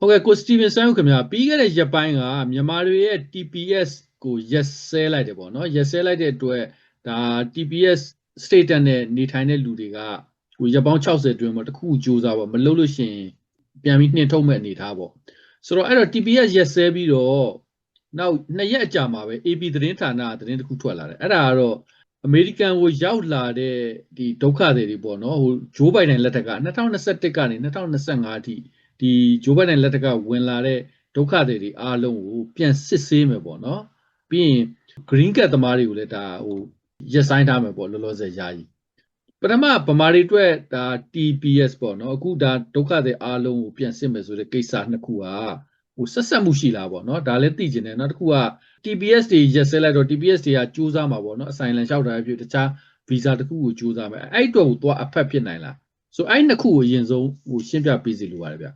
ဟုတ်ကဲ့ကိုစတီဗင်ဆန်ခင်ဗျာပြီးခဲ့တဲ့ရက်ပိုင်းကမြန်မာတွေရဲ့ TPS ကိုရက်ဆဲလိုက်တယ်ပေါ့နော်ရက်ဆဲလိုက်တဲ့အတွက်ဒါ TPS status နဲ့နေထိုင်တဲ့လူတွေကဟိုရက်ပေါင်း60အတွင်းမှာတစ်ခုစူးစမ်းပေါ့မလုပ်လို့ရှိရင်ပြန်ပြီးနှင်ထုတ်မဲ့အနေထားပေါ့ဆိုတော့အဲ့တော့ TPS ရက်ဆဲပြီးတော့နောက်နှစ်ရက်အကြာမှာပဲ AP သတင်းဌာနကသတင်းတစ်ခုထွက်လာတယ်အဲ့ဒါကတော့အမေရိကန်ကိုရောက်လာတဲ့ဒီဒုက္ခတွေတွေပေါ့နော်ဟိုဂျိုးဘိုင်ဒန်လက်ထက်က2021ကနေ2025အထိ ဒီဂျိုးဘိုင်ဒန်လက်ထက်ကဝင်လာတဲ့ဒုက္ခတွေတွေအားလုံးကိုပြန်စစ်ဆေးမယ်ပေါ့နော်ပြီးရင် green card သမားတွေကိုလည်းဒါဟိုရက်ဆိုင်ထားမယ်ပေါ့လောလောဆယ်ယာယီပထမဗမာတွေအတွက်ဒါ TPS ပေါ့နော်အခုဒါဒုက္ခတွေအားလုံးကိုပြန်စစ်မယ်ဆိုတဲ့ကိစ္စနှစ်ခုဟာဟိုဆက်ဆက်မှုရှိလားပေါ့နော်ဒါလည်းသိကျင်တယ်နောက်တစ်ခုက TPS တွေရက်စဲလိုက်တော့ TPS တွေကစူးစမ်းမှာပေါ့နော်အဆိုင်လန်လျှောက်တာဖြစ်တခြား visa တစ်ခုကိုစူးစမ်းမယ်အဲ့အတွက်ကိုသွားအဖက်ဖြစ်နိုင်လားဆိုအဲ့နှစ်ခုကိုအရင်ဆုံးဟိုရှင်းပြပေးစီလိုပါတယ်ဗျ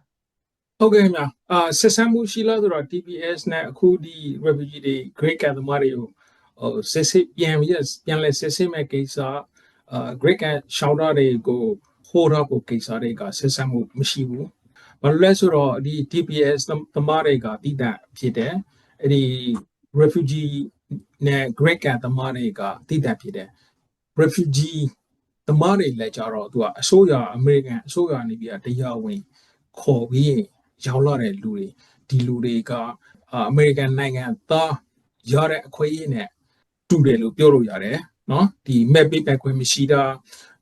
ဟုတ်ကဲ့ခင်ဗျာအာဆက်ဆံမှုရှိလားဆိုတော့ TPS နဲ့အခုဒီ refugee တွေ great ကသမားတွေကိုဟိုစစ်စစ်ပြန်ပြီးပြန်လဲစစ်စစ်မဲ့ကိစ္စအာ great ကရှောင်းတာတွေကို hold up ကိုကိစ္စတွေကဆက်ဆံမှုမရှိဘူးဘာလို့လဲဆိုတော့ဒီ TPS သမားတွေကတည်တံ့ဖြစ်တယ်အဲ့ဒီ refugee နဲ့ great ကသမားတွေကတည်တံ့ဖြစ်တယ် refugee သမားတွေလည်းကြတော့သူကအစိုးရအမေရိကန်အစိုးရနေပြီးတရားဝင်ခေါ်ပြီး ရောက်လာတဲ့လူတွေဒီလူတွေကအမေရိကန်နိုင်ငံသားရတဲ့အခွင့်အရေးနဲ့တူတယ်လို့ပြောလို့ရတယ်နော်ဒီမဲ့ပေးပိုက်ခွင့်မရှိတာ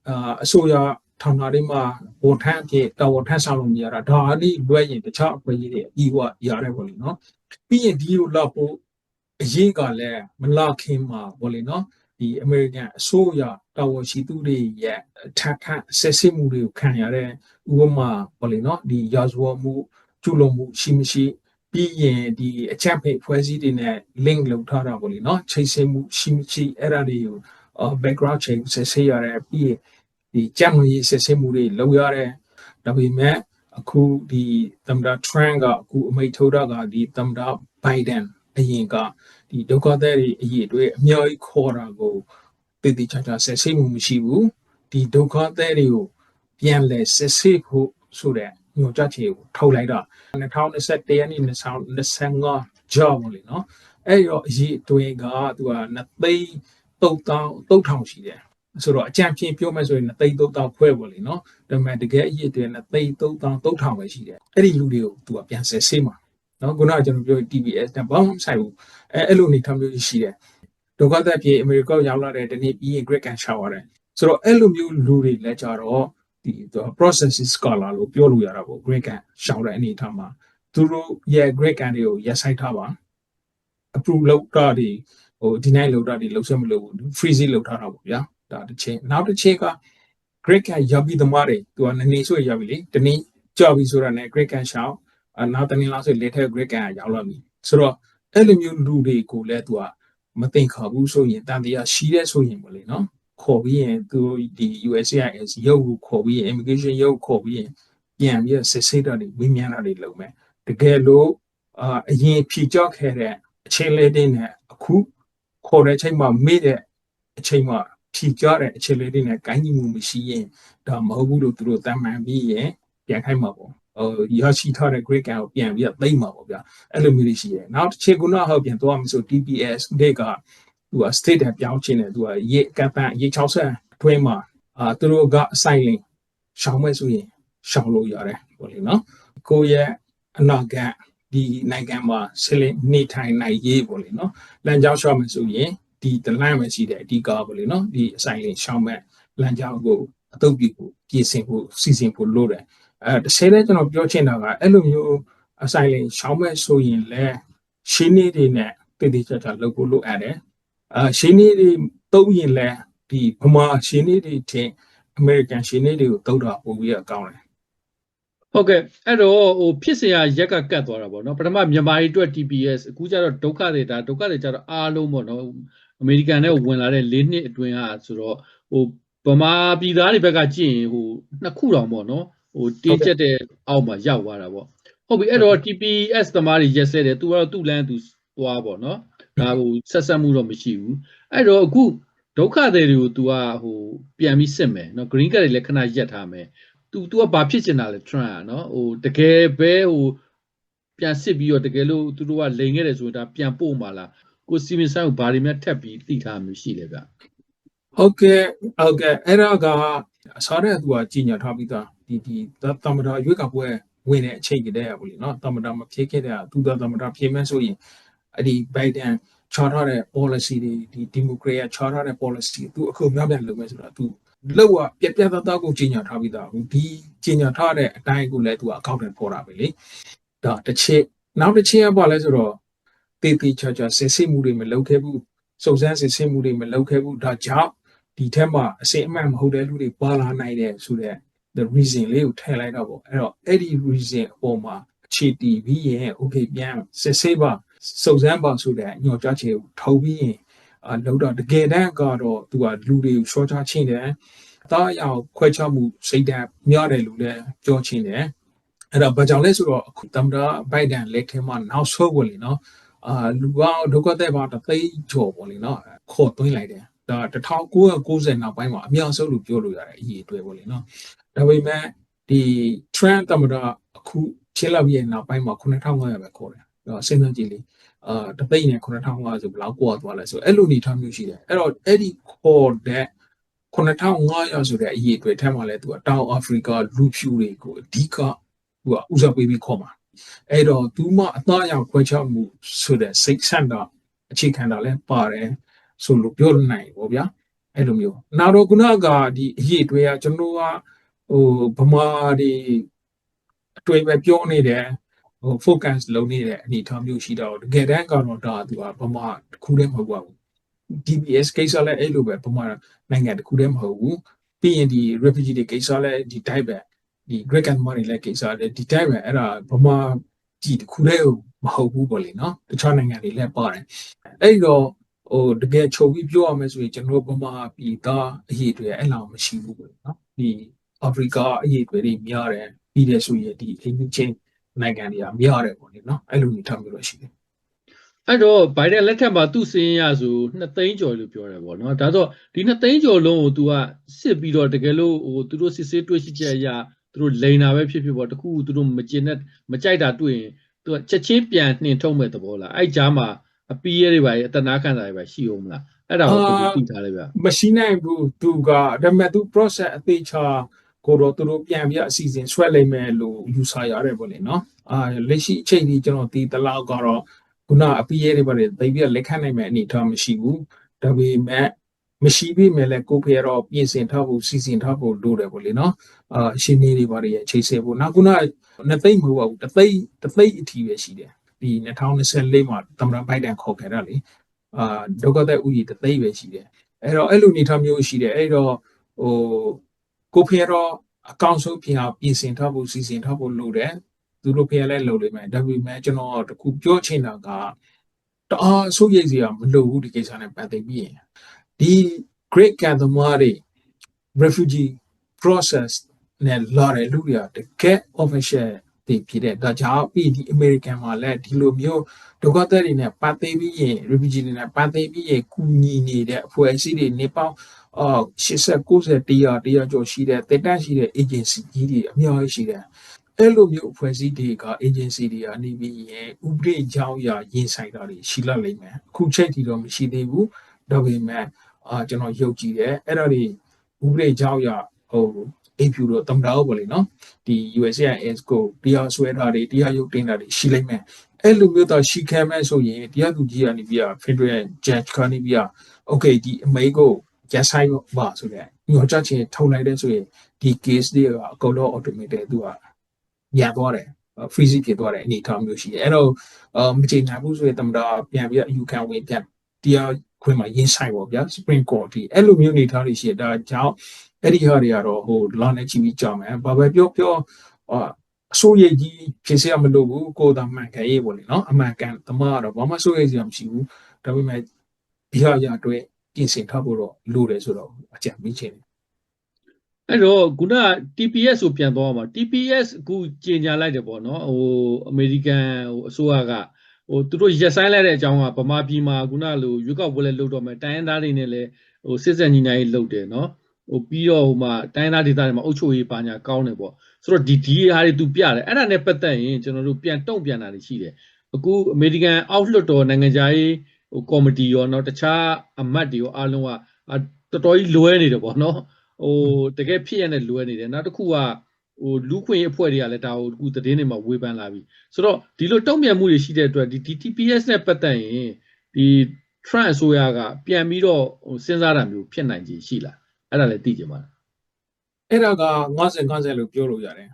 အာအစိုးရထောင်ထားတွေမှာဝန်ထမ်းအဖြစ်တာဝန်ထမ်းဆောင်လို့မရတာဒါအလိလွဲရင်တခြားအခွင့်အရေးတွေအပြီးဝရတယ်ပေါ့လေနော်ပြီးရင်ဒီလိုလောက်ဖို့အရေးကလည်းမလာခင်မှာပေါ့လေနော်ဒီအမေရိကန်အစိုးရတာဝန်ရှိသူတွေရဲ့ထပ်ထပ်ဆက်စစ်မှုတွေကိုခံရတဲ့ဥပမာပေါ့လေနော်ဒီရာဇဝမှု ကျူးလွန်မှုရှိမရှိပြီးရင်ဒီအချက်ဖိတ်ဖွဲ့စည်းတွေနဲ့ link လုပ်ထားတာပေါ့လေနော်ချိတ်ဆက်မှုရှိမရှိအဲ့ဒါတွေကို background check ဆက်ဆေးရတယ်ပြီးရင်ဒီကြံ့ရေးဆက်ဆေးမှုတွေလုပ်ရတယ်ဒါပေမဲ့အခုဒီသမ္မတ Trump ကအခုအမိန့်ထုတ်တာကဒီသမ္မတ Biden အရင်ကဒီဒုက္ခသည်တွေအရေးတွေအများကြီးခေါ်တာကိုတည်တည်ချာချာဆက်ဆေးမှုမရှိဘူးဒီဒုက္ခသည်တွေကိုပြန်လဲဆက်ဆေးဖို့ဆိုတဲ့ ညွှန်ကြားချက်ကိုထုတ်လိုက်တာ2021ရက်နေ့2025ကြောက်လို့နော်အဲ့တော့အရေးအတွင်းကသူက2သိန်း3000 3000ရှိတယ်ဆိုတော့အကြံဖြင့်ပြောမယ်ဆိုရင်2သိန်း3000ခွဲပေါ့လေနော်ဒါပေမဲ့တကယ်အရေးအတွင်း2သိန်း3000 3000ပဲရှိတယ်အဲ့ဒီလူတွေကိုသူကပြန်ဆက်ဆေးမှာနော်ခုနကကျွန်တော်ပြော TBS နဲ့ဘာမှမဆိုင်ဘူးအဲအဲ့လိုနေထားမျိုးရှိတယ်ဒုက္ခသက်ပြေအမေရိကရောက်လာတဲ့ဒီနေ့ပြီးရင် Great Can Shower တယ်ဆိုတော့အဲ့လိုမျိုးလူတွေလည်းကြတော့ ဒီ processes scholar လို့ပြောလို့ရတာပေါ့ Great Can ရှောင်းတဲ့အနေထားမှာသူတို့ရဲ့ Great Can တွေကိုရက်ဆိုင်ထားပါ approve လုပ်တာဒီဟို deny လုပ်တာဒီလုပ်ဆက်မလုပ်ဘူး freeze လုပ်ထားတာပေါ့ဗျာဒါတစ်ချိန်နောက်တစ်ချိန်က Great Can ရောက်ပြီးသမားတွေသူကနနေဆိုရောက်ပြီလေတနည်းကြောက်ပြီဆိုတာနဲ့ Great Can ရှောင်းနောက်တနည်းလားဆိုလက်ထက် Great Can ရောက်လာပြီဆိုတော့အဲ့လိုမျိုးလူတွေကိုလည်းသူကမသိခါဘူးဆိုရင်တန်တရားရှိတဲ့ဆိုရင်ပေါ့လေနော် ခေါ်ပြီးရင်သူဒီ USCIS ရုပ်ကိုခေါ်ပြီးရင် immigration ရုပ်ခေါ်ပြီးရင်ပြန်ပြီးစစ်ဆေးတာတွေဝင်းမြန်တာတွေလုပ်မယ်တကယ်လို့အာအရင်ဖြေကြောက်ခဲ့တဲ့အချိန်လေးတွေနဲ့အခုခေါ်တဲ့အချိန်မှာမေ့တဲ့အချိန်မှာဖြေကြောက်တဲ့အချိန်လေးတွေနဲ့ကိုင်းညီမှုမရှိရင်ဒါမဟုတ်ဘူးလို့သူတို့တမ်းမှန်ပြီးရင်ပြန်ခိုင်းမှာပေါ့ဟိုရရှိထားတဲ့ great can ကိုပြန်ပြီးသိမ့်မှာပေါ့ဗျာအဲ့လိုမျိုးတွေရှိတယ်နောက်တစ်ချိန်ကနောက်ဟောပြန်သွားမှဆို TPS တွေက သူက state နဲ့ပြောင်းချင်တယ်သူကရေကပန်ရေ60အတွင်းမှာအာသူတို့ကအဆိုင်လင်ရှောင်းမဲ့ဆိုရင်ရှောင်းလို့ရတယ်ပေါ့လေနော်ကိုယ့်ရဲ့အနာဂတ်ဒီနိုင်ငံမှာဆက်လက်နေထိုင်နိုင်ရေးပေါ့လေနော်လမ်းကြောင်းရှောင်းမယ်ဆိုရင်ဒီတလမ်းပဲရှိတယ်အဓိကပေါ့လေနော်ဒီအဆိုင်လင်ရှောင်းမဲ့လမ်းကြောင်းကိုအတုပ်ပြီးကိုပြင်ဆင်ဖို့စီစဉ်ဖို့လိုတယ်အဲတစ်ဆယ်လဲကျွန်တော်ပြောချင်တာကအဲ့လိုမျိုးအဆိုင်လင်ရှောင်းမဲ့ဆိုရင်လဲရှင်းနေတွေနဲ့တည်တည်ချာချာလုပ်ဖို့လိုအပ်တယ် အာရှင်နေတွေတုံးရင်လဲဒီဗမာရှင်နေတွေထင်အမေရိကန်ရှင်နေတွေကိုတုတ်တာပို့ပြီးအကောင်းတယ်ဟုတ်ကဲ့အဲ့တော့ဟိုဖြစ်စရာရက်ကကတ်သွားတာပေါ့နော်ပထမမြန်မာတွေအတွက် TPS အခုကျတော့ဒုက္ခတွေဒါဒုက္ခတွေကျတော့အားလုံးပေါ့နော်အမေရိကန်နဲ့ဝင်လာတဲ့၄နှစ်အတွင်းကဆိုတော့ဟိုဗမာပြည်သားတွေဘက်ကကြည့်ရင်ဟိုနှစ်ခုတောင်ပေါ့နော်ဟိုတင်းကျက်တဲ့အောက်မှာရောက်သွားတာပေါ့ဟုတ်ပြီအဲ့တော့ TPS သမားတွေရက်စဲတယ်သူကတော့သူ့လမ်းသူသွားပေါ့နော် ဒါဟိုဆက်ဆက်မှုတော့မရှိဘူးအဲ့တော့အခုဒုက္ခတွေတွေကို तू ကဟိုပြန်ပြီးစစ်မယ်နော် green card တွေလည်းခဏရက်ထားမယ် तू तू ကဘာဖြစ်ချင်တာလဲ Trump ကနော်ဟိုတကယ်ပဲဟိုပြန်စစ်ပြီးတော့တကယ်လို့သူတို့ကလိန်ခဲ့တယ်ဆိုရင်ဒါပြန်ပို့မှာလားကိုစီမင်ဆိုင်ကိုဘာတွေများထပ်ပြီးသိထားမျိုးရှိလဲဗျဟုတ်ကဲ့ဟုတ်ကဲ့အဲ့တော့ကအစားတဲ့သူကကြီးညာထားပြီးသားဒီဒီတမ္မတာရွေးကောက်ပွဲဝင်တဲ့အချိန်ကတည်းကပေါ့လေနော်တမ္မတာမဖြစ်ခဲ့တဲ့သူတမ္မတာဖြစ်မဲ့ဆိုရင် အဲ့ဒီ Biden ချားထားတဲ့ policy တွေဒီ Democrat ချားထားတဲ့ policy သူအခုများပြန်လုပ်မယ်ဆိုတာသူလောက်ရပြက်ပြက်သားသားကိုကြီးညာထားပြီးသားဒီကြီးညာထားတဲ့အတိုင်းကိုလည်းသူကအကောင့်ထဲပေါ်တာပဲလေဒါတစ်ချက်နောက်တစ်ချက်ကဘာလဲဆိုတော့တေးသေးချာချာစစ်စစ်မှုတွေမလုပ်ခဲ့ဘူးစုံစမ်းစစ်ဆေးမှုတွေမလုပ်ခဲ့ဘူးဒါကြောင့်ဒီထက်မှအစိအမှန်မဟုတ်တဲ့လူတွေပါလာနိုင်တယ်ဆိုတော့ the reason လေးကိုထည့်လိုက်တော့ပေါ့အဲ့တော့အဲ့ဒီ reason အပေါ်မှာအခြေတည်ပြီးရင် okay ပြန်စစ်ဆေးပါ စုံစမ်းပါဆိုတဲ့ညွှန်ကြားချက်ကိုထုတ်ပြီးရင်အလောက်တော့တကယ်တမ်းကတော့သူကလူတွေကိုရှော့ချချင်းတယ်အသားအရောင်ခွဲခြားမှုစိတ်ဓာတ်များတယ်လို့လည်းပြောချင်းတယ်အဲ့တော့ဘာကြောင့်လဲဆိုတော့အခုသမ္မတဘိုင်ဒန်လက်ထက်မှာနောက်ဆုံးပေါ့လေနော်အာလူကဒုက္ခတဲ့ပါတသိကျော်ပေါ့လေနော်ခေါ်သွင်းလိုက်တယ်ဒါ1990နောက်ပိုင်းမှာအများဆုံးလို့ပြောလို့ရတယ်အရေးအတွေ့ပေါ့လေနော်ဒါပေမဲ့ဒီ trend သမ္မတအခုချင်းလောက်ရဲ့နောက်ပိုင်းမှာ9500ပဲခေါ်တယ်တော့ စဉ်းစားကြည့်လေအာတသိန်းနဲ့9500ဆိုဘယ်လောက်ကွာသွားလဲဆိုအဲ့လိုနေထားမျိုးရှိတယ်အဲ့တော့အဲ့ဒီခေါ်တဲ့9500ဆိုတဲ့အရေးအတွေ့ထဲမှာလဲသူကတောင်အာဖရိကလူဖြူတွေကိုအဓိကသူကဥစားပေးပြီးခေါ်မှာအဲ့တော့သူမှအသားအရောင်ခွဲခြားမှုဆိုတဲ့စိတ်ဆန့်တာအခြေခံတာလဲပါတယ်ဆိုလို့ပြောနိုင်ပေါ့ဗျာအဲ့လိုမျိုးနောက်တော့ခုနကဒီအရေးအတွေ့ကကျွန်တော်ကဟိုဗမာဒီအတွေ့ပဲပြောနေတယ် ဟို focus လုပ်နေတဲ့အနေအထားမျိုးရှိတော့တကယ်တမ်းကတော့ဒါသူကဗမာတစ်ခုတည်းမဟုတ်ပါဘူး DBS ကိစ္စလည်းအဲ့လိုပဲဗမာနိုင်ငံတစ်ခုတည်းမဟုတ်ဘူးပြီးရင်ဒီ refugee တွေကိစ္စလည်းဒီ type ပဲဒီ Greek and Money လည်းကိစ္စလည်းဒီ type ပဲအဲ့ဒါဗမာကြည့်တစ်ခုတည်းမဟုတ်ဘူးပေါ့လေနော်တခြားနိုင်ငံတွေလည်းပါတယ်အဲ့တော့ဟိုတကယ်ချုပ်ပြီးပြောရမယ်ဆိုရင်ကျွန်တော်ဗမာပြည်သားအရေးတွေအဲ့လောက်မရှိဘူးပေါ့နော်ဒီအာဖရိကအရေးတွေများတယ်ပြီးတယ်ဆိုရင်ဒီအိမ်ချင်း နိုင်ငံတွေကများတယ်ပေါ့လေနော်အဲ့လိုနေထားမျိုးလို့ရှိတယ်အဲ့တော့ဘိုင်ဒန်လက်ထက်မှာသူ့စင်းရဆို2သိန်းကျော်လို့ပြောတယ်ပေါ့နော်ဒါဆိုဒီ2သိန်းကျော်လုံးကို तू ကစစ်ပြီးတော့တကယ်လို့ဟိုသူတို့စစ်စစ်တွေ့ရှိချက်အရာသူတို့လိန်တာပဲဖြစ်ဖြစ်ပေါ့တခုသူတို့မကျင်တဲ့မကြိုက်တာတွေ့ရင်သူကချက်ချင်းပြန်နှင်ထုတ်မဲ့သဘောလားအဲ့ကြားမှာအပီးရဲတွေပါအတနာခံတာတွေပါရှိအောင်မလားအဲ့ဒါကိုဘယ်လိုသိထားလဲဗျမရှိနိုင်ဘူးသူကဒါပေမဲ့သူ process အသေးချာ ကိုတော့သူတို့ပြန်ပြီးအစီအစဉ်ဆွဲလိုက်မယ်လို့ယူဆရတယ်ပေါ့လေနော်အာလက်ရှိအချိန်ကြီးကျွန်တော်ဒီတလောက်ကတော့ခုနအပီးရဲတွေပါတယ်တိတ်ပြီးလက်ခံနိုင်မဲ့အနေအထားမရှိဘူးဒါပေမဲ့မရှိပြီမဲ့လည်းကိုဖေရောပြင်ဆင်ထားဖို့စီစဉ်ထားဖို့လိုတယ်ပေါ့လေနော်အာအရှင်နေတွေပါတယ်ရဲ့ချိန်ဆဖို့နောက်ခုနနှစ်သိမ့်မဟုတ်ပါဘူးတသိမ့်တသိမ့်အထီပဲရှိတယ်ဒီ2024မှာသမ္မတဘိုင်ဒန်ခေါ်ခဲ့တာလေအာဒုက္ခသက်ဥယျာဉ်တသိမ့်ပဲရှိတယ်အဲ့တော့အဲ့လိုနေထားမျိုးရှိတယ်အဲ့တော့ဟို ကိုဖေရောအကောင့်ဆုံးပြင်အောင်ပြင်ဆင်ထားဖို့စီစဉ်ထားဖို့လိုတယ်သူတို့ဖေလည်းလုပ်လိမ့်မယ်ဒါပေမဲ့ကျွန်တော်တခုပြောချင်တာကတအားအဆိုးရိတ်စရာမလိုဘူးဒီကိစ္စနဲ့ပတ်သက်ပြီးရင်ဒီ great gather တွေ refugee process နဲ့လာတဲ့လူတွေကတကယ် official တွေဖြစ်တဲ့ဒါကြောင့်ပြီးဒီ American မှာလည်းဒီလိုမျိုးဒုက္ခသည်တွေနဲ့ပတ်သက်ပြီးရင် refugee တွေနဲ့ပတ်သက်ပြီးရင်ကူညီနေတဲ့အဖွဲ့အစည်းတွေနေပေါင်း အော်80 90တရားတရားကျော်ရှိတဲ့တက်တန့်ရှိတဲ့ agency ကြီးတွေအများကြီးရှိတယ်အဲ့လိုမျိုးအဖွဲ့အစည်းတွေက agency တွေကနေပြီးရင်ဥပဒေကြောင်းအရာရင်ဆိုင်တာတွေရှိလာလိမ့်မယ်အခုချိန်ထိတော့မရှိသေးဘူးဒါပေမဲ့အာကျွန်တော်ယုံကြည်တယ်အဲ့ဒါတွေဥပဒေကြောင်းအရာဟို AP တော့တမတော်ပေါ့လေနော်ဒီ USCIS ကိုတရားဆွဲတာတွေတရားရုပ်တင်တာတွေရှိလိမ့်မယ်အဲ့လိုမျိုးတော့ရှိခံမဲ့ဆိုရင်တရားသူကြီးကနေပြီးတော့ Federal Judge ကနေပြီးတော့ okay ဒီအမေကို ရဆိုင်ပါဆိုတဲ့ညောချချင်းထုံလိုက်တဲ့ဆိုရင်ဒီ case တွေကအကုန်လုံး automated သူကညံသွားတယ် freeze ဖြစ်သွားတဲ့အနေအထားမျိုးရှိတယ်အဲ့တော့အမချိန်နိုင်ဘူးဆိုရင်တမတော်ပြန်ပြီးအယူခံဝင်ပြန်တရားခွင့်မှာရင်းဆိုင်ပေါ့ဗျာ Supreme Court ဒီအဲ့လိုမျိုးနေထားတွေရှိတယ်ဒါကြောင့်အဲ့ဒီဟာတွေကတော့ဟိုလာနေချီပြီးကြောင်းမယ်ဘာပဲပြောပြောအဆိုးရိတ်ကြီးဖြစ်စေရမလို့ဘူးကိုယ်သာမှန်ကန်ရေးပေါ့လေနော်အမှန်ကန်သမားကတော့ဘာမှဆိုးရိတ်စရာမရှိဘူးဒါပေမဲ့ဒီဟာရအတွက် ပြင်ဆင်ထားဖို့တော့လိုတယ်ဆိုတော့အကြံပေးချင်တယ်အဲ့တော့ခုနက TPS ကိုပြန်သွားမှာ TPS အခုကြေညာလိုက်တယ်ပေါ့နော်ဟိုအမေရိကန်ဟိုအစိုးရကဟိုသူတို့ရက်ဆိုင်လိုက်တဲ့အကြောင်းကဗမာပြည်မှာခုနလိုရွေးကောက်ပွဲလဲလုပ်တော့မယ်တိုင်းရင်းသားတွေနဲ့လည်းဟိုစစ်ဆက်ညီနိုင်ရေးလုပ်တယ်နော်ဟဟိုပြီးတော့ဟိုမှာတိုင်းသားဒေသတွေမှာအုပ်ချုပ်ရေးပါညာကောင်းတယ်ပေါ့ဆိုတော့ဒီဒီဟာတွေသူပြတယ်အဲ့ဒါနဲ့ပတ်သက်ရင်ကျွန်တော်တို့ပြန်တုံ့ပြန်တာတွေရှိတယ်အခုအမေရိကန်အောက်လွှတ်တော်နိုင်ငံခြားရေး ဟိုကော်မတီရောနော်တခြားအမတ်တွေရောအားလုံးကတော်တော်ကြီးလွဲနေတယ်ပေါ့နော်ဟိုတကယ်ဖြစ်ရတဲ့လွဲနေတယ်နောက်တစ်ခုကဟိုလူခွင့်ရေးအဖွဲ့တွေကလည်းဒါကိုအခုသတင်းတွေမှာဝေဖန်လာပြီဆိုတော့ဒီလိုတုံ့ပြန်မှုတွေရှိတဲ့အတွက်ဒီ TPS နဲ့ပတ်သက်ရင်ဒီ Trump အစိုးရကပြန်ပြီးတော့စဉ်းစားတာမျိုးဖြစ်နိုင်ခြင်းရှိလားအဲ့ဒါလည်းသိကြပါလားအဲ့ဒါက90 90လို့ပြောလို့ရတယ်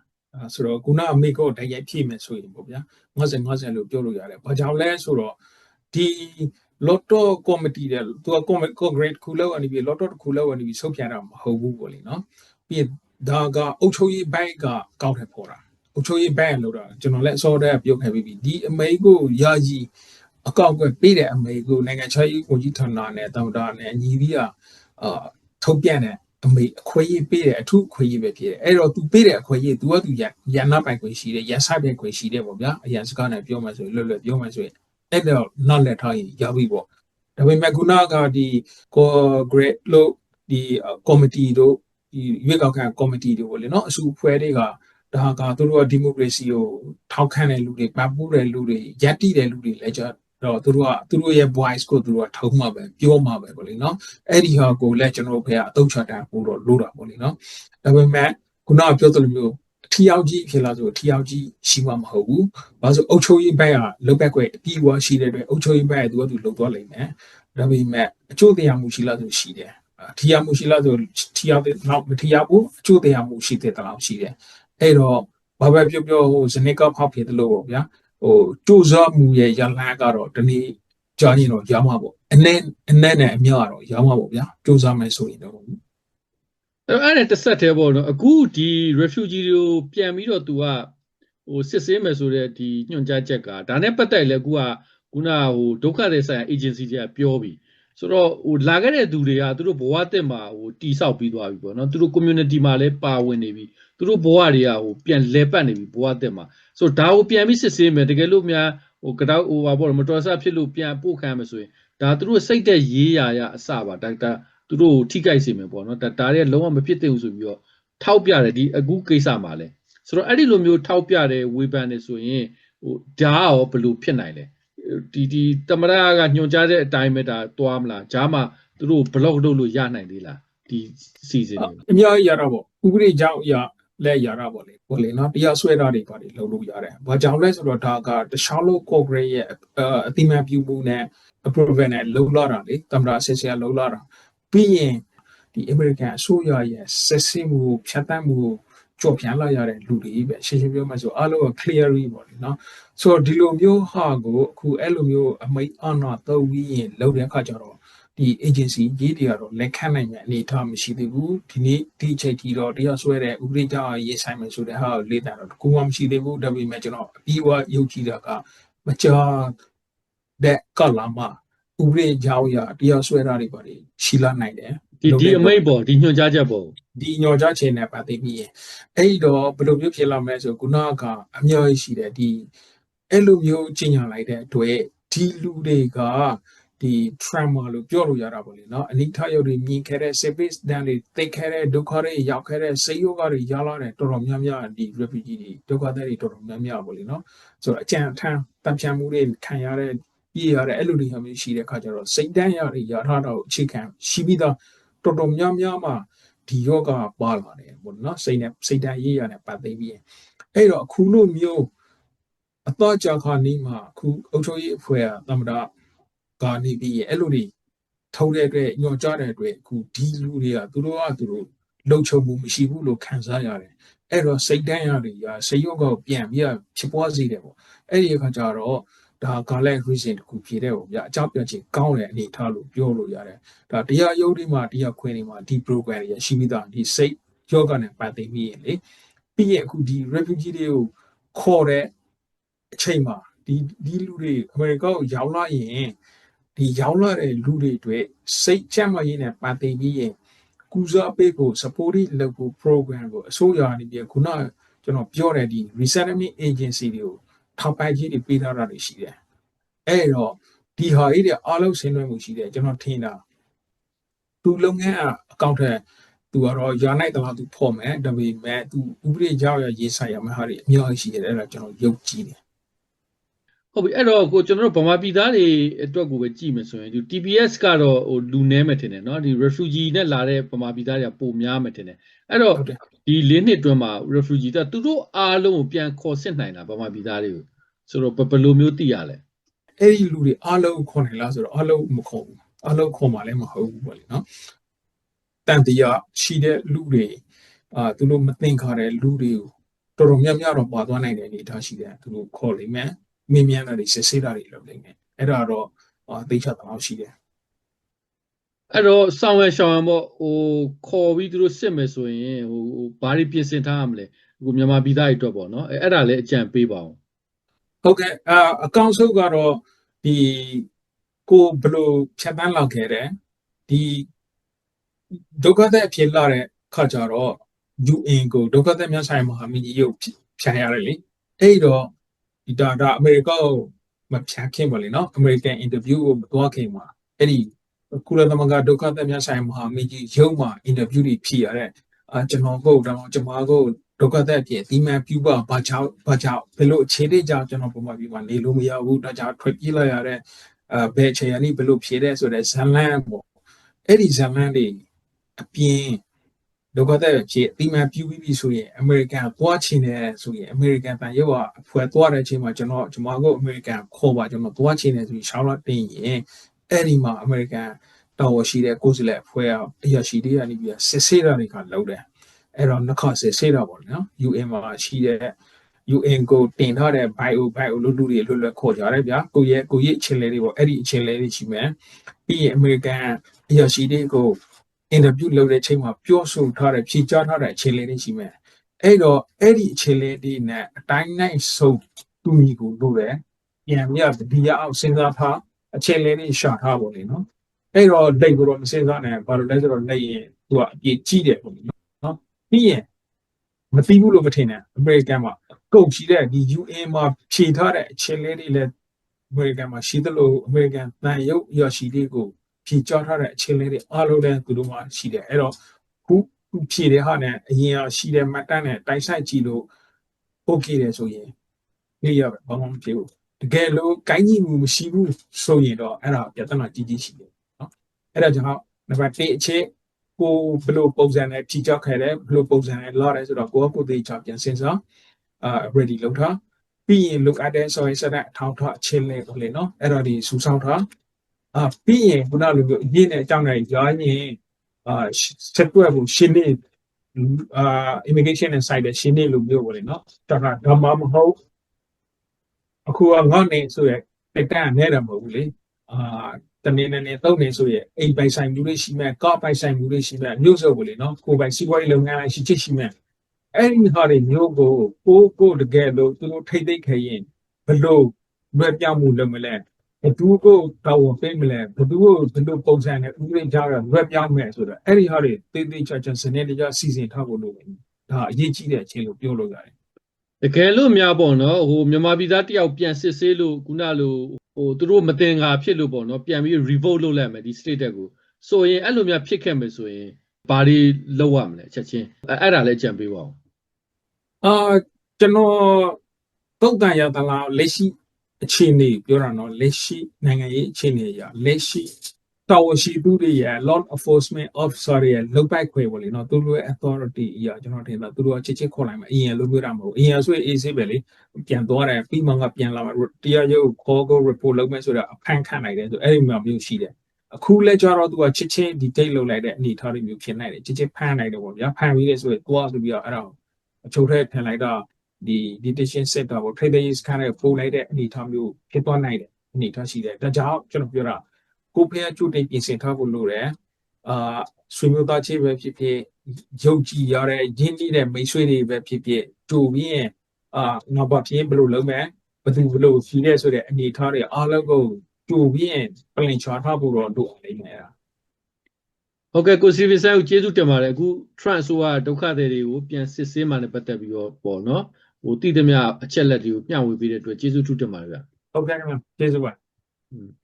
ဆိုတော့ခုနအမေကိုတိုက်ရိုက်ဖြည့်မယ်ဆိုရင်ပေါ့ဗျာ90 90လို့ပြောလို့ရတယ်ဘာကြောင့်လဲဆိုတော့ဒီ lotto committee တဲ့သူက congress ခုလောက်အနေပြီး lotto တစ်ခုလောက်အနေပြီးဆုတ်ပြန်တာမဟုတ်ဘူးပေါ့လေနော်ပြီးဒါကအုပ်ချုပ်ရေးဘက်ကကောက်ထက်ပေါ်တာအုပ်ချုပ်ရေးဘက်လို့တော့ကျွန်တော်လည်းအစောတည်းပြောခဲ့ပြီးပြီဒီအမေကိုယာကြီးအကောက်ကွယ်ပေးတဲ့အမေကိုနိုင်ငံခြားရေးဝန်ကြီးဌာနနဲ့တောင်တာနဲ့ညီပြီးอ่ะအာထုတ်ပြန်တဲ့အမေအခွင့်အရေးပေးတယ်အထူးအခွင့်အရေးပဲဖြစ်တယ်အဲ့တော့ तू ပေးတဲ့အခွင့်အရေး तू က तू ရရန်နာပိုင်ခွင့်ရှိတယ်ရန်ဆိုင်ပိုင်ခွင့်ရှိတယ်ပေါ့ဗျာအရန်စကားနဲ့ပြောမှဆိုရင်လွတ်လွတ်ပြောမှဆိုရင် အဲ့တော့နောက်လက်ထားရင်ရပြီပေါ့ဒါပေမဲ့ခုနကဒီကို grade လို့ဒီ committee တို့ဒီရွေးကောက်ခံ committee တို့ပေါ့လေနော်အစုအဖွဲ့တွေကဒါကသူတို့ကဒီမိုကရေစီကိုထောက်ခံတဲ့လူတွေပပူးတဲ့လူတွေယက်တိတဲ့လူတွေလည်းကြတော့သူတို့ကသူတို့ရဲ့ voice ကိုသူတို့ကထုံးမှာပဲပြောမှာပဲပေါ့လေနော်အဲ့ဒီဟာကိုလည်းကျွန်တော်တို့ဖေကအတုံးချတာပို့တော့လို့တာပေါ့လေနော်ဒါပေမဲ့ခုနကပြောသလိုမျိုးအ ထီရောက်ကြီးဖြစ်လာဆိုအထီရောက်ကြီးရှိမှမဟုတ်ဘူးဘာလို့အုပ်ချုပ်ရေးဘက်ကလုတ်ဘက်ကွယ်အပြီးဝါရှိတဲ့အတွက်အုပ်ချုပ်ရေးဘက်ကသူကသူလုတ်သွားလိမ့်မယ်ဒါပေမဲ့အကျိုးတရားမှုရှိလာဆိုရှိတယ်ထီရမှုရှိလာဆိုထီရတဲ့နောက်မထီရဘူးအကျိုးတရားမှုရှိတဲ့တလောက်ရှိတယ်အဲ့တော့ဘာပဲပြောပြောဟိုဇနိကဖောက်ဖြစ်တယ်လို့ပေါ့ဗျာဟိုကြိုးစားမှုရဲ့ရလန်းကတော့ဒီနေ့ကြာရင်တော့ရမှာပေါ့အနဲ့အနဲ့နဲ့အမြောက်ကတော့ရမှာပေါ့ဗျာကြိုးစားမယ်ဆိုရင်တော့ အဲ့အဲ့ဒါတစ်ဆက်တည်းပေါ့နော်အခုဒီ refugee တွေကိုပြန်ပြီးတော့သူကဟိုစစ်ဆေးမယ်ဆိုတဲ့ဒီညွှန်ကြားချက်ကဒါနဲ့ပတ်သက်လည်းအခုကခုနဟိုဒုက္ခတွေဆိုင်ရာ agency တွေကပြောပြီဆိုတော့ဟိုလာခဲ့တဲ့သူတွေကသူတို့ဘဝတက်မှာဟိုတီဆောက်ပြီးသွားပြီပေါ့နော်သူတို့ community မှာလည်းပါဝင်နေပြီသူတို့ဘဝတွေကဟိုပြန်လဲပတ်နေပြီဘဝတက်မှာဆိုတော့ဒါကိုပြန်ပြီးစစ်ဆေးမယ်တကယ်လို့များဟိုကတော့ဟိုပါပေါ့မတော်ဆဖြစ်လို့ပြန်ပို့ခံရမယ်ဆိုရင်ဒါသူတို့စိတ်သက်ရေးရာရအစပါဒါဒါ သူတို့ထိခိုက်စေမယ်ပေါ့နော်ဒါဒါတွေကလုံးဝမဖြစ်သင့်ဘူးဆိုပြီးတော့ထောက်ပြတယ်ဒီအခုကိစ္စမှာလဲဆိုတော့အဲ့ဒီလိုမျိုးထောက်ပြတယ်ဝေဖန်တယ်ဆိုရင်ဟိုဒါရောဘယ်လိုဖြစ်နိုင်လဲဒီဒီတမရကညွှန်ကြားတဲ့အတိုင်းပဲဒါသွားမလားဂျားမှာသူတို့ဘလော့လုပ်လို့ရနိုင်သေးလားဒီစီစဉ်တွေအများကြီးရတာပေါ့ဥပဒေကြောင့်ရလဲရတာပေါ့လေပေါ့လေနော်တရားစွဲတာတွေပါလေလုပ်လို့ရတယ်။ဘာကြောင့်လဲဆိုတော့ဒါကတခြားလို့ Congress ရဲ့အတိမတ်ပြုမှုနဲ့ approval နဲ့လုံလာတာလေတမရဆက်ဆက်လုံလာတာ ပြီးရင်ဒီ American အစိုးရရဲ့ဆက်စမှုဖြတ်တန်းမှုကြော်ပြန်လာရတဲ့လူတွေပဲရှင်းရှင်းပြောမှဆိုအားလုံးက clearly ပေါ့လေနော်ဆိုတော့ဒီလိုမျိုးဟာကိုအခုအဲ့လိုမျိုးအမိတ်အနာတော့ပြီးရင်လုပ်တဲ့အခါကျတော့ဒီ agency ကြီးတွေကတော့လက်ခံနိုင်တဲ့အနေအထားမရှိသေးဘူးဒီနေ့ဒီအချိန်ထိတော့တရားစွဲတဲ့ဥပဒေကြောင့်ရေးဆိုင်မယ်ဆိုတဲ့ဟာကိုလေ့လာတော့တကူမှမရှိသေးဘူးဒါပေမဲ့ကျွန်တော်အပြီးဝရုပ်ကြည့်တာကမကြာတဲ့ကလာမှာ ဥပဒေကြောင့်ရတရားစွဲတာတွေပါရှိလာနိုင်တယ်ဒီဒီအမိတ်ပေါ့ဒီညွှန်ကြားချက်ပေါ့ဒီညော်ကြခြင်းနဲ့ပတ်သက်ပြီးရင်အဲ့ဒီတော့ဘယ်လိုမျိုးဖြစ်လာမလဲဆိုခုနကအများကြီးရှိတယ်ဒီအဲ့လိုမျိုးကျင်ညာလိုက်တဲ့အတွက်ဒီလူတွေကဒီ trauma လို့ပြောလို့ရတာပေါ့လေနော်အနိဋရုပ်တွေမြင်ခဲ့တဲ့ service တန်းတွေသိခဲ့တဲ့ဒုက္ခတွေရောက်ခဲ့တဲ့စိတ်ယောဂတွေရလာတဲ့တော်တော်များများဒီ refugee တွေဒုက္ခသည်တွေတော်တော်များများပေါ့လေနော်ဆိုတော့အကြံအထမ်းတံပြန်မှုတွေခံရတဲ့ ပြည်ရတဲ့အဲ့လိုတွေဟာမျိုးရှိတဲ့အခါကျတော့စိတ်တန်းရတွေရထားတော့အခြေခံရှိပြီးသားတော်တော်များများမှာဒီယောဂပါလာတယ်ပေါ့နော်စိတ်နဲ့စိတ်ဓာတ်ရေးရနဲ့ပတ်သက်ပြီးရင်အဲ့တော့အခုလိုမျိုးအတော့ကြာခါနီးမှာအခုအုပ်ချုပ်ရေးအဖွဲ့ကသမ္မတကနေပြီးရင်အဲ့လိုတွေထုံးတဲ့အတွက်ညွှန်ကြားတဲ့အတွက်အခုဒီလူတွေကသူတို့ကသူတို့လုံခြုံမှုမရှိဘူးလို့ခံစားရတယ်အဲ့တော့စိတ်တန်းရတွေရစိတ်ယောဂကိုပြန်ပြီးဖြစ်ပွားစေတယ်ပေါ့အဲ့ဒီအခါကျတော့ ဒါကလည်း reason တခုဖြစ်တဲ့ပေါ့ဗျာအကြောင်းပြချင်းကောင်းတဲ့အနေထားလို့ပြောလို့ရတယ်ဒါတရားရုံးတွေမှာတရားခွင်တွေမှာဒီ program တွေရှိပြီးသားဒီစိတ်ယောဂနဲ့ပတ်သက်ပြီးရင်လေပြီးရင်အခုဒီ refugee တွေကိုခေါ်တဲ့အချိန်မှာဒီဒီလူတွေအမေရိကန်ကိုရောက်လာရင်ဒီရောက်လာတဲ့လူတွေအတွက်စိတ်ချမ်းသာရေးနဲ့ပတ်သက်ပြီးရင်ကူစားပေးဖို့ support လုပ်ဖို့ program ကိုအစိုးရအနေနဲ့ခုနကျွန်တော်ပြောတဲ့ဒီ resettlement agency တွေကို ထောက်ပံ့ကြီးတွေပေးထားတာတွေရှိတယ်အဲ့တော့ဒီဟာကြီးတွေအားလုံးဆင်းနွှဲမှုရှိတယ်ကျွန်တော်ထင်တာသူလုပ်ငန်းအကောင့်ထဲ သူကတော့ယာနိုင်တော့သူဖော်မယ်ဒါပေမဲ့သူဥပဒေကြောင့်ရရေးဆိုင်ရမယ့်ဟာတွေအများကြီးရှိတယ်အဲ့ဒါကျွန်တော်ယုံကြည်တယ် ဟုတ်ပြီအဲ့တော့ကိုကျွန်တော်တို့ဗမာပြည်သားတွေအတွက်ကိုပဲကြည့်မယ်ဆိုရင်ဒီ TPS ကတော့ဟိုလူနည်းမယ်ထင်တယ်เนาะဒီ refugee နဲ့လာတဲ့ဗမာပြည်သားတွေကပိုများမယ်ထင်တယ်အဲ့တော့ ဟုတ်တယ် ဒီ၄နှစ်အတွင်းမှာ refugee that သူတို့အားလုံးကိုပြန်ခေါ်စစ်နိုင်တာဗမာပြည်သားတွေကိုဆိုတော့ဘယ်ဘယ်လိုမျိုးသိရလဲအဲ့ဒီလူတွေအားလုံးခေါ်နိုင်လားဆိုတော့အားလုံးမခေါ်ဘူးအားလုံးခေါ်မှလည်းမဟုတ်ဘူးပေါ့လေနော်တန်တရားရှိတဲ့လူတွေအာသူတို့မသိင်္ခါတဲ့လူတွေကိုတော်တော်များများတော့ပါသွားနိုင်တဲ့အနေအထားရှိတယ်သူတို့ခေါ်လိမ့်မယ်မြင်မြန်တာတွေစစ်ဆေးတာတွေလုပ်လိမ့်မယ်အဲ့ဒါတော့အာသိချတော့ရှိတယ် အဲ့တော့ဆောင်ရရှောင်းရပေါ့ဟိုခေါ်ပြီးသူတို့စစ်မယ်ဆိုရင်ဟိုဟိုဘာတွေပြင်ဆင်ထားရမလဲအခုမြန်မာပြည်သားတွေအတွက်ပေါ့နော်အဲ့အဲ့ဒါလည်းအကြံပေးပါအောင်ဟုတ်ကဲ့အာအကောင့်ဆုပ်ကတော့ဒီကိုဘယ်လိုဖြတ်တန်းလောက်ခဲ့တယ်ဒီဒုက္ခသက်အဖြစ်လာတဲ့ခါကြတော့ UN ကိုဒုက္ခသက်များဆိုင်မဟာမင်းကြီးရုပ်ဖြန်ရတယ်လေအဲ့တော့ဒီဒါဒါအမေရိကကိုမဖြန်ခင်ပါလေနော်အမေရိကန်အင်တာဗျူးကိုမသွားခင်မှာအဲ့ဒီ ကုလသမဂ္ဂဒုက္ခသက်များဆိုင်မဟာမင်းကြီးရုံးမှာအင်တာဗျူးတွေဖြည့်ရတဲ့အာကျွန်တော်ကိုဒါမှမဟုတ်ကျွန်မကိုဒုက္ခသက်အဖြစ်ဒီမှန်ပြပါဘာကြောင့်ဘာကြောင့်ဘယ်လိုအခြေအနေကြောင့်ကျွန်တော်ပုံမှန်ပြီးမှနေလို့မရဘူးဒါကြောင့်ထွက်ပြေးလိုက်ရတဲ့အာဘယ်အခြေအနေဘယ်လိုဖြည့်တဲ့ဆိုတဲ့ဇလန်းပေါ့အဲ့ဒီဇလန်းတွေအပြင်ဒုက္ခသက်အဖြစ်ဒီမှန်ပြပြီးပြီဆိုရင်အမေရိကန်သွားချင်တယ်ဆိုရင်အမေရိကန်တန်ရုပ်ကအဖွဲသွားတဲ့အချိန်မှာကျွန်တော်ကျွန်မကိုအမေရိကန်ခေါ်ပါကျွန်တော်သွားချင်တယ်ဆိုရင်ရှောင်းလာတင်ရင် အဲ့ဒီမှာအမေရိကန်တော်ဝရှိတဲ့ကိုယ်စားလှယ်အဖွဲ့အရာရှိတွေကနေပြီးစစ်ဆေးတာတွေကလုပ်တယ်အဲ့တော့နှစ်ခါစစ်ဆေးတာပေါ့နော် UN မှာရှိတဲ့ UN ကိုတင်ထားတဲ့ bio bio လို့လူတွေလွတ်လွတ်ခေါ်ကြရတယ်ဗျာကိုရဲ့ကိုရဲ့အချင်းလေးတွေပေါ့အဲ့ဒီအချင်းလေးတွေရှိမယ်ပြီးရင် American အရာရှိတွေကို interview လုပ်တဲ့အချိန်မှာပြောဆိုထားတဲ့ဖြေကြားထားတဲ့အချင်းလေးတွေရှိမယ်အဲ့တော့အဲ့ဒီအချင်းလေးတွေနဲ့အတိုင်းနိုင်ဆုံးသူမီကိုလို့တယ်ပြန်ပြဒီရအောင်စဉ်းစားထား အချင်းလေးတွေရှာထားပေါ့လေနော်အဲ့တော့ဒိတ်ကိုတော့မစဉ်းစားနဲ့ဘာလို့လဲဆိုတော့လက်ရင်သူကအပြည့်ကြီးတယ်ပေါ့လေပြီးရင်မသိဘူးလို့မထင်နဲ့အမေရိကန်မှာကုတ်ရှိတဲ့ဒီ UN မှာဖြေထားတဲ့အချင်းလေးတွေလည်းအမေရိကန်မှာရှိသလိုအမေရိကန်တန်ရုပ်ရရှိတွေကိုဖြေကြားထားတဲ့အချင်းလေးတွေအားလုံးလည်းသူတို့မှာရှိတယ်အဲ့တော့ခုခုဖြေတဲ့ဟာနဲ့အရင်ကရှိတဲ့မှတ်တမ်းနဲ့တိုက်ဆိုင်ကြည့်လို့ okay တယ်ဆိုရင်နေရပဲဘာမှမဖြစ်ဘူးတ ကယ်လို့ကိုင်းကြီးမှုမရှိဘူးဆိုရင်တော့အဲ့ဒါပြဿနာကြီးကြီးရှိတယ်နော်အဲ့ဒါကြောင့်နံပါတ်1အချက်ကိုဘယ်လိုပုံစံနဲ့ဖြီချခဲ့တယ်ဘယ်လိုပုံစံနဲ့လာတယ်ဆိုတော့ကိုကကိုယ်သေးချပြန်စင်စားအာ ready လုပ်ထားပြီးရင် look at တဲ့ဆိုရင်စတဲ့အထောက်ထားအချင်းလေးပေါ့လေနော်အဲ့တော့ဒီစူဆောင်းထားအာပြီးရင်ခုနလိုမျိုးအရင်နဲ့အကြောင်းနဲ့ကြားရင်အာဆက်တွဲဖို့ရှင်းနေအာ immigration and site ရှင်းနေလို့မျိုးပေါ့လေနော်ဒါကဒါမှမဟုတ် အခုကငေါ့နေဆိုရတက်တန်းနဲ့တယ်မဟုတ်ဘူးလေအာတနေ့နဲ့နေ့သုံးနေဆိုရင်အိမ်ပိုင်ဆိုင်မှုတွေရှိမဲ့ကားပိုင်ဆိုင်မှုတွေရှိမဲ့မြို့စုပ်ကိုလေနော်ကိုယ်ပိုင်စီးပွားရေးလုပ်ငန်းရှိချစ်ရှိမဲ့အဲ့ဒီဟာတွေမျိုးကိုကိုကိုတကယ်လို့သူတို့ထိတ်သိမ်းခဲ့ရင်ဘလို့လွယ်ပြောင်းမှုလုပ်မလဲဘသူကိုတောင်းပေးမလဲဘသူကိုဘလို့ပုံစံနဲ့ဥပဒေကြားရလွယ်ပြောင်းမယ်ဆိုတော့အဲ့ဒီဟာတွေတေးသေးချာချာစနေတကျစီစဉ်ထားဖို့လိုတယ်ဒါအရေးကြီးတဲ့အချင်းလို့ပြောလို့ရတယ် တကယ်လို့များပေါ့နော်ဟိုမြန်မာပြည်သားတယောက်ပြန်စစ်ဆေးလို့ခုနလိုဟိုသူတို့မတင်ငါဖြစ်လို့ပေါ့နော်ပြန်ပြီး revoke လုပ်လိုက်မယ်ဒီ state တက်ကိုဆိုရင်အဲ့လိုများဖြစ်ခဲ့မယ်ဆိုရင်ဘာတွေလုပ်ရမလဲချက်ချင်းအဲ့အဲ့ဒါလည်းကြံပေးပါဦးအာကျွန်တော်တုတ်တန်ရတလားလက်ရှိအခြေအနေပြောတာနော်လက်ရှိနိုင်ငံရေးအခြေအနေရလက်ရှိ တာဝန်ရှိသူတွေရ law enforcement officer တွေရလောက်ပိုက်ခွဲပေါ့လေနော်သူတို့ရဲ့ authority အရာကျွန်တော်ထင်တာသူတို့ကချစ်ချစ်ခေါ်လိုက်မှာအရင်လိုမျိုးတာမဟုတ်အရင်ဆိုရင် AC ပဲလေပြန်သွားတယ်ပြီးမှကပြန်လာမှာတရားရုပ်ခေါ်ကို report လုပ်မယ်ဆိုတော့အဖန်ခံနိုင်တယ်ဆိုအဲ့ဒီမှာမျိုးရှိတယ်အခုလဲကြတော့သူကချစ်ချင်း detail လုပ်လိုက်တဲ့အနေအထားတွေမျိုးဖြစ်နိုင်တယ်ချစ်ချစ်ဖမ်းနိုင်တယ်ပေါ့ဗျာဖမ်းပြီးလဲဆိုရင်သွားဆိုပြီးတော့အဲ့ဒါအချုပ်ထဲထင်လိုက်တော့ဒီ detention center ကို trade is ခန်းနဲ့ပို့လိုက်တဲ့အနေအထားမျိုးဖြစ်သွားနိုင်တဲ့အနေအထားရှိတယ်။ဒါကြောင့်ကျွန်တော်ပြောတာ ကိုဖျက်ကျုပ်တင်ပြင်ဆင်ထားဖို့လိုတယ်။အာဆွေမျိုးသားချင်းပဲဖြစ်ဖြစ်ယုံကြည်ရတဲ့ရင်းနှီးတဲ့မိတ်ဆွေတွေပဲဖြစ်ဖြစ်တူပြီးရင်အာနောက်ပါဖြစ်ဘယ်လိုလုပ်မယ်ဘယ်သူဘယ်လိုရှိရဲဆိုတဲ့အနေအထားတွေအားလုံးကိုတူပြီးရင်ပြင်ချထားဖို့တော့တို့အောင်နေမှာဟုတ်ကဲ့ကိုစီဗီဆိုင်ကိုကျေးဇူးတင်ပါတယ်အခု Trump အစိုးရဒုက္ခသည်တွေကိုပြန်စစ်ဆေးမှလည်းပတ်သက်ပြီးတော့ပေါ့နော်ဟိုတည်သမျှအချက်လက်တွေကိုမျှဝေပေးတဲ့အတွက်ကျေးဇူးထူးတင်ပါတယ်ဗျ။ဟုတ်ကဲ့ခင်ဗျာကျေးဇူးပါ။